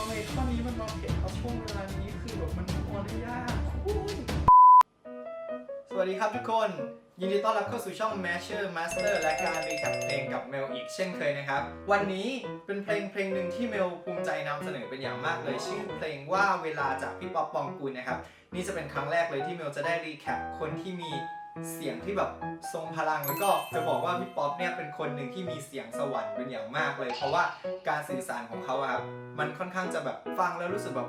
ำไมข้อนี้มันมาเก็บเอาช่วงเวลานี้คือแบบมันออนได้ยากคุณสวัสดีครับทุกคน ยินดีต้อนรับเข้าสู่ช่อง Masher Master และการรีแคปเพลงกับเมลอีกเช่นเคยนะครับ วันนี้เป็นเพลงเพลงหนึ่งที่เมลภูมิใจนำเสนอเป็นอย่างมากเลย ชื่อเพลงว่าเวลาจากพี่ป๊อปปองกูลนะครับ นี่จะเป็นครั้งแรกเลยที่เมลจะได้รีแคปคนที่มี เสียงที่แบบทรงพลังแล้วก็จะบอกว่าพี่ป๊อปเนี่ยเป็นคนหนึ่งที่มีเสียงสวรรค์เป็นอย่างมากเลย เพราะว่าการสื่อสารของเขาอะครับมันค่อนข้างจะแบบฟังแล้วรู้สึกแบบ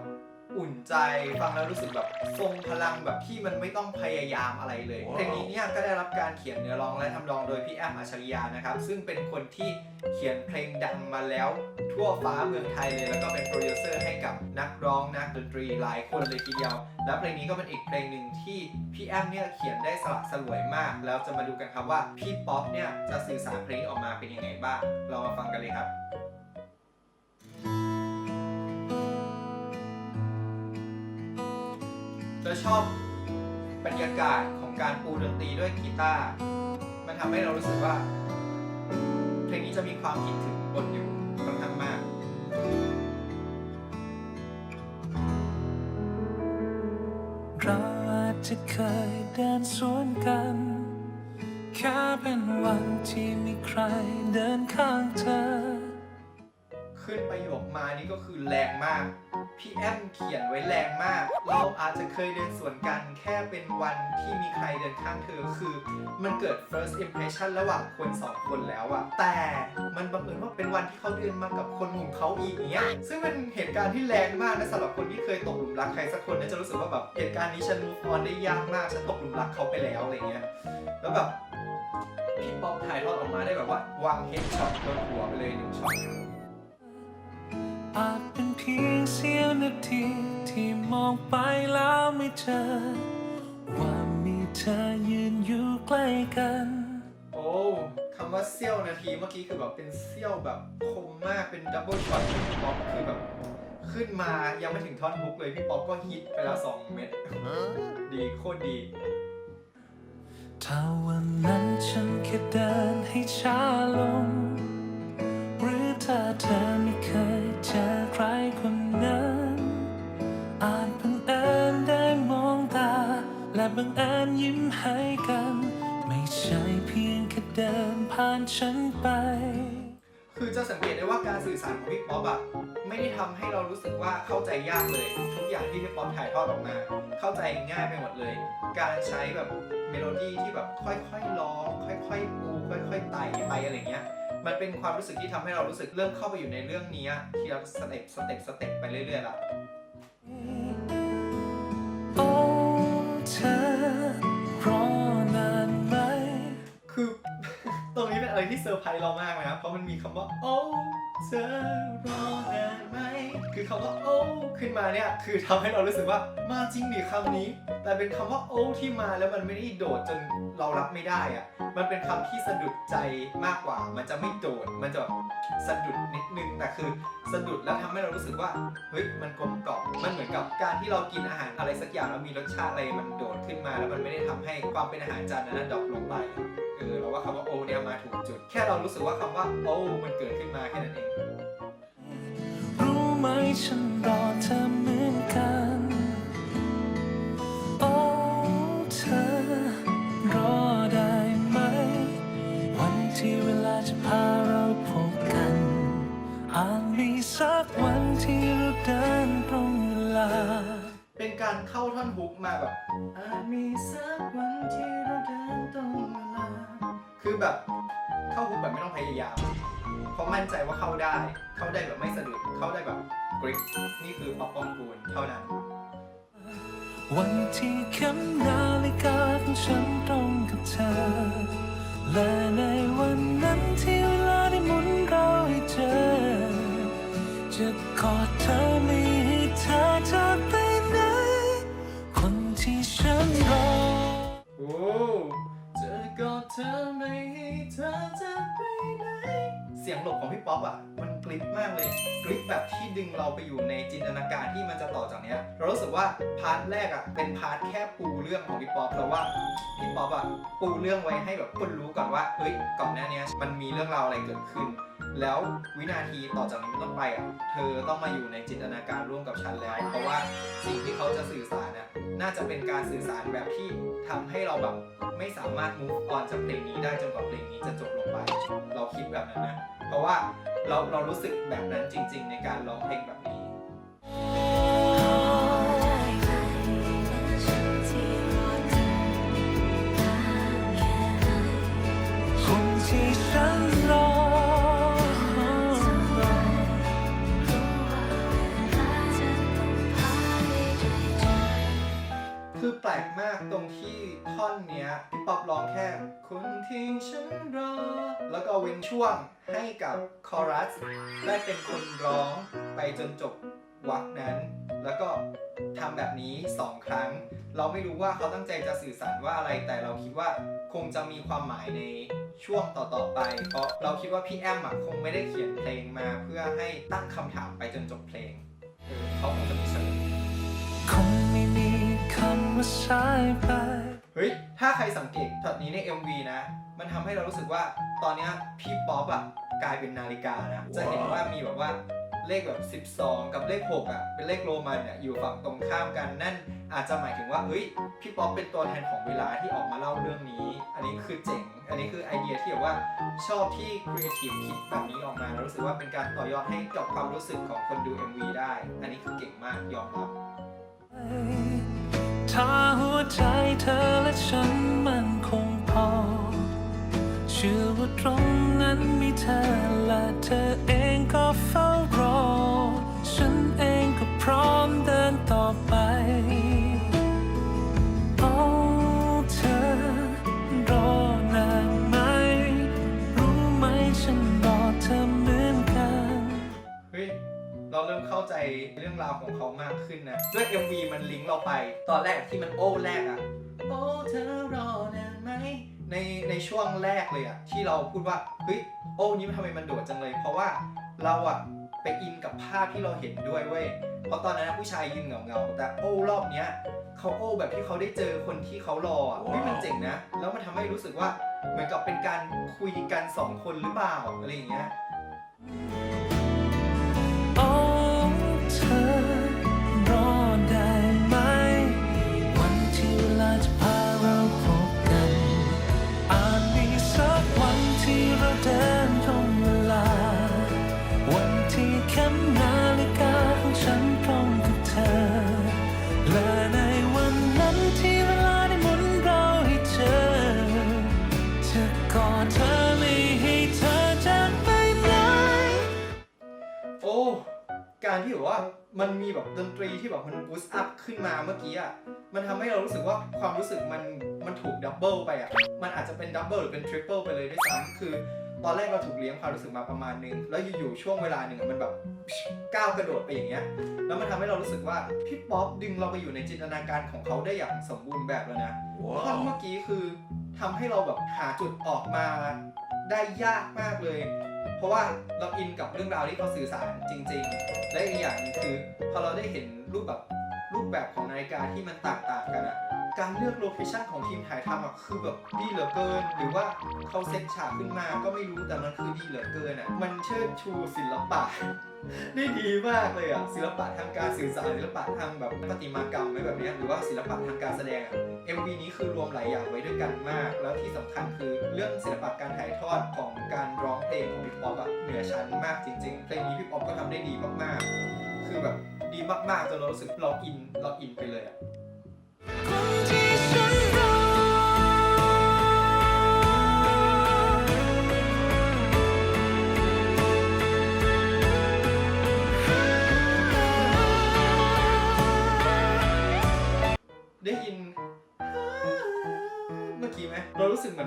อุ่นใจฟังแล้วรู้สึกแบบทรงพลังแบบที่มันไม่ต้องพยายามอะไรเลยเพลงนี้เนี่ยก็ได้รับการเขียนเนื้อร้องและทำนองโดยพี่แอมอัจฉริยานะครับ ซึ่งเป็นคนที่เขียนเพลงดังมาแล้ว ทั่วฟ้าเมืองไทยเลย แล้วก็เป็นโปรดิวเซอร์ให้กับนักร้องนักดนตรีหลายคนเลยทีเดียว และเพลงนี้ก็เป็นอีกเพลงหนึ่งที่พี่แอมเนี่ยเขียนได้สละสลวยมาก แล้วจะมาดูกันครับว่าพี่ป๊อปเนี่ยจะสื่อสารเพลงนี้ออกมาเป็นยังไงบ้างเรามาฟังกันเลยครับ จะชอบบรรยากาศของการปูดนตรีด้วยกีตาร์มันทำให้เรารู้สึกว่า เพลงนี้จะมีความคิดถึงบทอยู่ค่อนข้างมากเราอาจจะเคยเดินสวนกัน แค่เป็นวันที่มีใครเดินข้างเธอ ขึ้นประโยคมานี่ก็คือแรงมาก พี่แอมเขียนไว้แรงมาก เราอาจจะเคยเดินสวนกันแค่เป็นวันที่มีใครเดินข้างเธอคือ มันเกิด first impression ระหว่างคนสองคนแล้วอะแต่มันบังเอิญว่าเป็นวันที่เขาเดินมากับคนของเขาอีกเนี้ย ซึ่งเป็นเหตุการณ์ที่แรงมากนะสำหรับคนที่เคยตกหลุมรักใครสักคนเนี่ยจะรู้สึกว่าแบบเหตุการณ์นี้ฉัน move on ได้ยากมากฉันตกหลุมรักเขาไปแล้วอะไรเงี้ยแล้วแบบพี่ป๊อปถ่ายทอดออกมาได้แบบว่าวางเฮดช็อตบนหัวไปเลยหนึ่งช็อต อาจเป็นเพียงเสี้ยวนาทีที่มองไปแล้วไม่เจอ ว่ามีเธอยืนอยู่ใกล้กัน โอ้คำว่าเซี่ยวนาทีเมื่อกี้คือแบบเป็นเซี่ยวแบบคมมากเป็นดับเบิลช็อตพี่ป๊อปคือแบบ ขึ้นมายังไม่ถึงท่อนฮุกเลยพี่ป๊อปก็ฮิตไปแล้ว2เม็ดดีโคตรดีถ้าวันนั้นฉันแค่เดินให้ช้าลงหรือ ถ้าเธอไม่เคยเจอใครคนนั้นอาจบังเอิญได้มองตา และบังเอิญยิ้มให้กัน ไม่ใช่เพียงแค่เดินผ่านฉันไป คือจะสังเกตได้ว่าการสื่อสารของพี่ป๊อปอะไม่ได้ทำให้เรารู้สึกว่าเข้าใจยากเลย ทุกอย่างที่พี่ป๊อปถ่ายทอดออกมา เข้าใจง่ายไปหมดเลย การใช้แบบเมโลดี้ที่แบบค่อยๆร้อง ค่อยๆปูค่อยๆไต่ไปอะไรเงี้ย มันเป็นความรู้สึกที่ทำให้เรารู้สึกเริ่มเข้าไปอยู่ในเรื่องนี้ทีละสเต็ปสเต็ปสเต็ปไปเรื่อยๆละโอ้เธอรอนานไหมคือตรงนี้เป็นอะไรที่เซอร์ไพรส์เรามากเลยนะเพราะมันมีคำว่าโอ้ เธอรอนานไหม คือคำว่าโอ้ขึ้นมาเนี่ย คือทำให้เรารู้สึกว่ามาจริงดิคำนี้ แต่เป็นคำว่าโอ้ที่มาแล้วมันไม่ได้โดดจนเรารับไม่ได้อะมันเป็นคำที่สะดุดใจมากกว่า มันจะไม่โดด มันจะแบบสะดุดนิดนึง แต่คือสะดุดแล้วทำให้เรารู้สึกว่า เฮ้ย มันกลมกล่อม มันเหมือนกับการที่เรากินอาหารอะไรสักอย่างแล้วมีรสชาติอะไรมันโดดขึ้นมา แล้วมันไม่ได้ทำให้ความเป็นอาหารจานนั้นดรอปลงไป เออเราว่าคำว่าโอเนี่ยมาถูกจุด แค่เรารู้สึกว่าคำว่าโอมันเกิดขึ้นมาแค่นั้นเอง รู้ไหมฉันรอเธอเหมือนกันโอ้เธอรอได้ไหม วันที่เวลาจะพาเราพบกันอาจมีสักวันที่เราเดินตรงเวลา เป็นการเข้าท่อนฮุกมาแบบอาจมีสักวันที่ แบบ เข้าฮุกแบบไม่ต้องพยายามเพราะมั่นใจว่าเข้าได้ เข้าได้แบบไม่สะดุดเข้าได้แบบกริปนี่คือป๊อปปองกูลเท่านั้น วันที่เข็มนาฬิกาของฉันตรงกับเธอ และในวันนั้นที่เวลาได้หมุนเราให้เจอ จะกอดเธอ หลบของพี่ป๊อปอะมันกริปมากเลยกริปแบบที่ดึงเราไปอยู่ในจินตนาการที่มันจะต่อจากเนี้ยเรารู้สึกว่าพาร์ทแรกอะเป็นพาร์ทแค่ปูเรื่องของพี่ป๊อปแล้วว่าพี่ป๊อปอะปูเรื่องไว้ให้แบบคนรู้ก่อนว่าเฮ้ยก่อนหน้านี้มันมีเรื่องราวอะไรเกิดขึ้น แล้ววินาทีต่อจากนี้ต้องไปอะ เธอต้องมาอยู่ในจินตนาการร่วมกับฉันแล้ว เพราะว่าสิ่งที่เขาจะสื่อสารน่ะน่าจะเป็นการสื่อสารแบบที่ทำให้เราแบบไม่สามารถ move on จากเพลงนี้ได้จนกว่าเพลงนี้จะจบลงไป เราคิดแบบนั้นนะ เพราะว่าเราเรารู้สึกแบบนั้นจริง ๆ ในการร้องเพลงแบบนี้ แปลกมากตรงที่ท่อนเนี้ยพี่ป๊อปร้องแค่คุณทิ้งฉันรอ แล้วก็เว้นช่วงให้กับคอรัส ได้เป็นคนร้องไปจนจบวรรคนั้น แล้วก็ทำแบบนี้สองครั้ง เราไม่รู้ว่าเขาตั้งใจจะสื่อสารว่าอะไรแต่เราคิดว่าคงจะมีความหมายในช่วงต่อๆไป เพราะเราคิดว่าพี่แอมอะคงไม่ได้เขียนเพลงมาเพื่อให้ตั้งคำถามไปจนจบเพลงเออเขาคงจะมีเฉลย ม่มีคำว่าสายไป เฮ้ย ถ้าใครสังเกตช็อตนี้ใน MV นะ มันทำให้เรารู้สึกว่าตอนเนี้ยพี่ป๊อปอะกลายเป็นนาฬิกานะ จะเห็นว่ามีแบบว่าเลขแบบ 12 กับเลข 6อะเป็นเลขโรมันอะอยู่ฝั่งตรงข้ามกันนั่น อาจจะหมายถึงว่าเฮ้ยพี่ป๊อปเป็นตัวแทนของเวลาที่ออกมาเล่าเรื่องนี้ อันนี้คือเจ๋ง อันนี้คือไอเดียที่แบบว่าชอบที่ครีเอทีฟคิดแบบนี้ออกมาแล้วรู้สึกว่าเป็นการต่อยอดให้กับความรู้สึกของคนดู MV ได้ อันนี้คือเก่งมากยอมรับ ถ้าหัวใจเธอและฉันมันคงพอ เชื่อว่าตรงนั้นมีเธอและเธอเองก็เฝ้ารอ ฉันเองก็พร้อมเดินต่อไปโอ้เธอรอนานไหม รู้ไหมฉันรอเธอเหมือน เราเริ่มเข้าใจเรื่องราวของเขามากขึ้นนะ ด้วย MV มันลิงก์เราไป ตอนแรกที่มันโอ้แรกอะโอ้เธอรอนานไหมในในช่วงแรกเลยอะที่เราพูดว่าเฮ้ยโอ้นี้มันทำไมมันโดดจังเลย เพราะว่าเราอะไปอินกับภาพที่เราเห็นด้วยเว้ยเพราะตอนนั้นผู้ชายยืนเหงาเงาๆแต่โอ้รอบเนี้ยเขาโอ้แบบที่เขาได้เจอคนที่เขารออะเฮ้ยมันเจ๋งนะ แล้วมันทำให้รู้สึกว่าเหมือนกับเป็นการคุยกันสองคนหรือเปล่าอะไรอย่างเงี้ย การที่แบบว่ามันมีแบบดนตรีที่แบบมันบูสต์อัพขึ้นมาเมื่อกี้อะมันทำให้เรารู้สึกว่าความรู้สึกมันมันถูกดับเบิลไปอะมันอาจจะเป็นดับเบิลหรือเป็นทริปเปิลไปเลยด้วยซ้ำคือ ตอนแรกเราถูกเลี้ยงความรู้สึกมาประมาณนึง แล้วอยู่ๆช่วงเวลาหนึ่งอะมันแบบก้าวกระโดดไปอย่างเงี้ยแล้วมันทำให้เรารู้สึกว่าพี่ป๊อปดึงเราไปอยู่ในจินตนาการของเขาได้อย่างสมบูรณ์แบบแล้วนะท่อนเมื่อกี้คือทำให้เราแบบหาจุดออกมาได้ยากมากเลย เพราะว่าเราอินกับเรื่องราวที่เขาสื่อสารจริง ๆ และอีกอย่างหนึงคือพอเราได้เห็นรูปแบบรูปแบบของนาฬิกาที่มันต่างๆกันอะ การเลือกโลเคชั่นของทีมถ่ายทำอะคือแบบดีเหลือเกิน หรือว่าเขาเซตฉากขึ้นมาก็ไม่รู้แต่มันคือดีเหลือเกินอะมันเชิดชูศิลปะได้ดีมากเลยอะศิลปะทางการสื่อสารศิลปะทางแบบประติมากรรมไว้แบบนี้หรือว่าศิลปะทางการแสดงอะ MV นี้คือรวมหลายอย่างไว้ด้วยกันมาก แล้วที่สำคัญคือเรื่องศิลปะการถ่ายทอดของการร้องเพลงของพี่ป๊อปอะเหนือชั้นมากจริงๆเพลงนี้พี่ป๊อปก็ทำได้ดีมากๆ คือแบบดีมากๆจนเรารู้สึกเราอินเราอินไปเลยอะ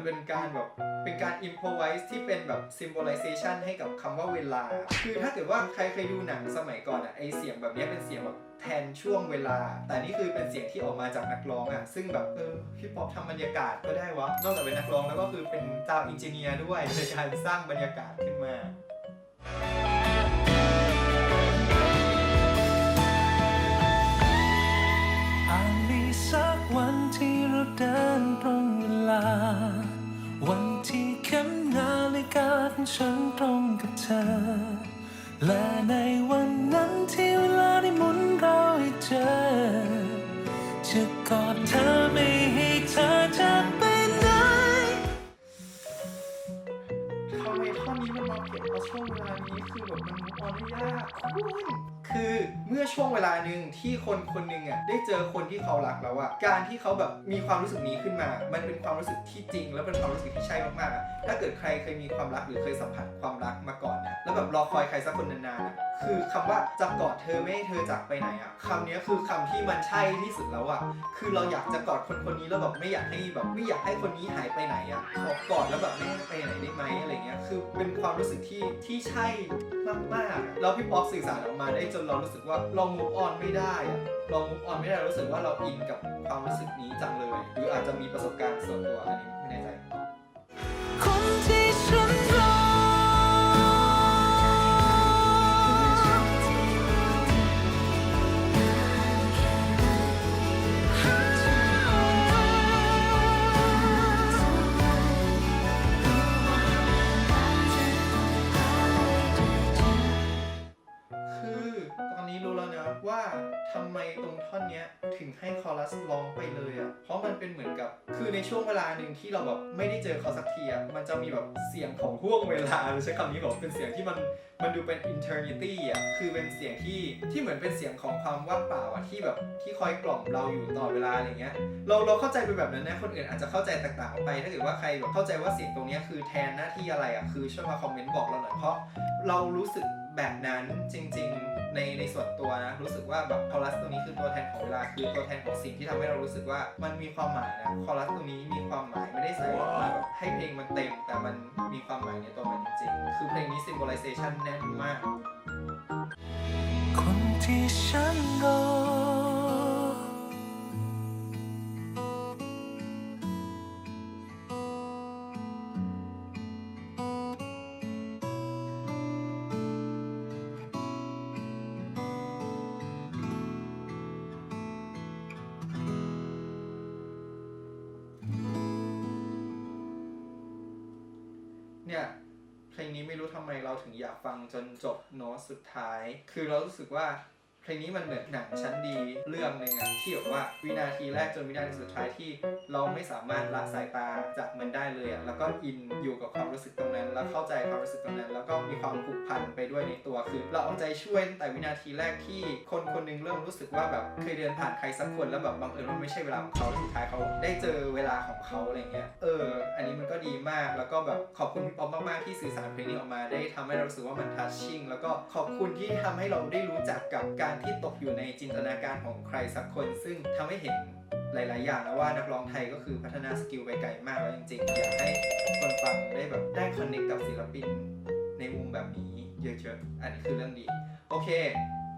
เป็นการแบบเป็นการ improvise ที่เป็นแบบ symbolization ให้กับคำว่าเวลา คือถ้าเกิดว่าใครเคยดูหนังสมัยก่อนอะไอเสียงแบบนี้เป็นเสียงแบบแทนช่วงเวลา แต่นี่คือเป็นเสียงที่ออกมาจากนักร้องอะซึ่งแบบเออพี่ป๊อปทำบรรยากาศก็ได้วะ นอกจากเป็นนักร้องแล้วก็คือเป็นซาวอินจิเนียร์ด้วยในการสร้างบรรยากาศขึ้นมาอาจมีสักวันที่เราเดินตรงเวลา ก้าองฉันตรงกับเธอ และในวันนั้นที่เวลาได้หมุนเราให้เจอ จะกอดเธอไม่ให้เธอจากไปไหนทำไมข้อนี้มันมาเก็บมาช่วงเวลานี้คือแบบมันมุกออนได้ยากคุณ คือเมื่อช่วงเวลาหนึ่งที่คนคนหนึ่งอะได้เจอคนที่เขารักแล้วอะการที่เขาแบบมีความรู้สึกนี้ขึ้นมา มันเป็นความรู้สึกที่จริง แล้วเป็นความรู้สึกที่ใช่มากๆอะถ้าเกิดใครเคยมีความรักหรือเคยสัมผัสความรักมาก่อนนะแล้วแบบรอคอยใครสักคนนานๆอะคือคำว่าจะกอดเธอไม่ให้เธอจากไปไหนอะคำนี้คือคำที่มันใช่ที่สุดแล้วอะคือเราอยากจะกอดคนคนนี้แล้วแบบไม่อยากให้แบบไม่อยากให้คนนี้หายไปไหนอะขอกอดแล้วแบบไม่ให้ไปไหนได้ไหมอะไรเงี้ยคือเป็นความรู้สึกที่ที่ใช่มากๆแล้วพี่ป๊อปสื่อสารออกมาได้จนเรารู้สึกว่าเรามุกออนไม่ได้อะเรามุกออนไม่ได้รารู้สึกว่าเราอินกับความรู้สึกนี้จังเลย หรืออาจจะมีประสบการณ์ส่วนตัวอันนี้ไม่แน่ใจคนที่ นี้รู้แล้วนะว่าทำไมตรงท่อนเนี้ยถึงให้คอรัสร้องไปเลยอะ่ะ เพราะมันเป็นเหมือนกับ คือในช่วงเวลาหนึ่งที่เราแบบไม่ได้เจอเขาสักทีอะ่ะ มันจะมีแบบเสียงของห่วงเวลาหรือใช้คำนี้บอกเป็นเสียงที่มันมันดูเป็น eternity อะ คือเป็นเสียงที่ที่เหมือนเป็นเสียงของความว่างเปล่าอะที่แบบที่คอยกล่อมเราอยู่ตลอดเวลาอะไรเงี้ย เราเราเข้าใจไปแบบนั้นนะ คนอื่นอาจจะเข้าใจแตกต่างไป ถ้าเกิดว่าใครแบบเข้าใจว่าเสียงตรงเนี้ยคือแทนหน้าที่อะไรอะ คือช่วยมาคอมเมนต์บอกเราหน่อยเพราะเรารู้สึก แบบนั้นจริงๆในในส่วนตัวนะ รู้สึกว่าแบบคอรัสตัวนี้คือตัวแทนของเวลาคือตัวแทนของสิ่งที่ทำให้เรารู้สึกว่ามันมีความหมายนะคอรัสตัวนี้มีความหมายไม่ได้ใส่มาแบบให้เพลงมันเต็ม แต่มันมีความหมายในตัวมันจริงๆ คือเพลงนี้ symbolization แน่นมาก คนที่ฉันรอ เนี่ยเพลงนี้ไม่รู้ทำไมเราถึงอยากฟังจนจบโน้ตสุดท้าย คือเรารู้สึกว่า เพลงนี้มันเหมือนหนังชั้นดีเรื่องหนึ่งอะที่แบบว่าวินาทีแรกจนวินาทีสุดท้ายที่เราไม่สามารถละสายตาจากมันได้เลยอะแล้วก็อินอยู่กับความรู้สึกตรงนั้น แล้วเข้าใจความรู้สึกตรงนั้น แล้วก็มีความผูกพันไปด้วยในตัวคือ เราเอาใจช่วยตั้งแต่วินาทีแรกที่คนคนหนึงเริ่มรู้สึกว่าแบบเคยเดินผ่านใครสักคนแล้วแบบบังเอิญว่าไม่ใช่เวลาของเขาสุดท้ายเขาได้เจอเวลาของเขาอะไรเงี้ยเออ อันนี้มันก็ดีมากแล้วก็แบบขอบคุณพี่ป๊อปมากๆที่สื่อสารเพลงนี้ออกมา ได้ทำให้เรารู้สึกว่ามันทัชชิ่งแล้วก็ขอบคุณที่ทำให้เราได้รู้จักกับการที่ตกอยู่ในจินตนาการของใครสักคน ซึ่งทำให้เห็นหลาย ๆ อย่างนะว่านักร้องไทยก็คือพัฒนาสกิลไปไกลมากแล้วจริง ๆ อยากให้คนฟังได้แบบได้คอนเนคกับศิลปินในมุมแบบนี้เยอะๆอันนี้คือเรื่องดี โอเค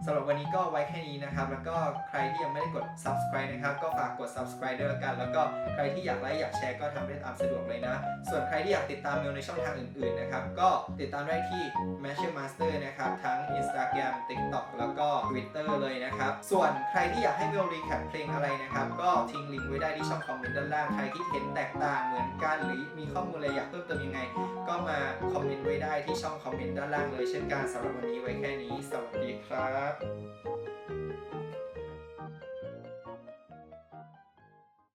สำหรับวันนี้ก็ไว้แค่นี้นะครับ แล้วก็ใครที่ยังไม่ได้กด subscribe นะครับ ก็ฝากกด subscribe ด้วยละกัน แล้วก็ใครที่อยากไลค์อยากแชร์ก็ทำได้ตามสะดวกเลยนะ ส่วนใครที่อยากติดตามเมลในช่องทางอื่นๆนะครับ ก็ติดตามได้ที่ m a s h e r Master นะครับ ทั้ง Instagram TikTok แล้วก็ Twitter เลยนะครับ ส่วนใครที่อยากให้เมลรีแคปเพลงอะไรนะครับ ก็ทิ้งลิงก์ไว้ได้ที่ช่องคอมเมนต์ด้านล่าง ใครที่เห็นแตกต่างเหมือนกัน หรือมีข้อมูลอะไรอยากเพิ่มเติมยังไง ก็มาคอมเมนต์ไว้ได้ที่ช่องคอมเมนต์ด้านล่างเลยเช่นกันสำหรับวันนี้ไว้แค่นี้ สวัสดีครับ Obrigado.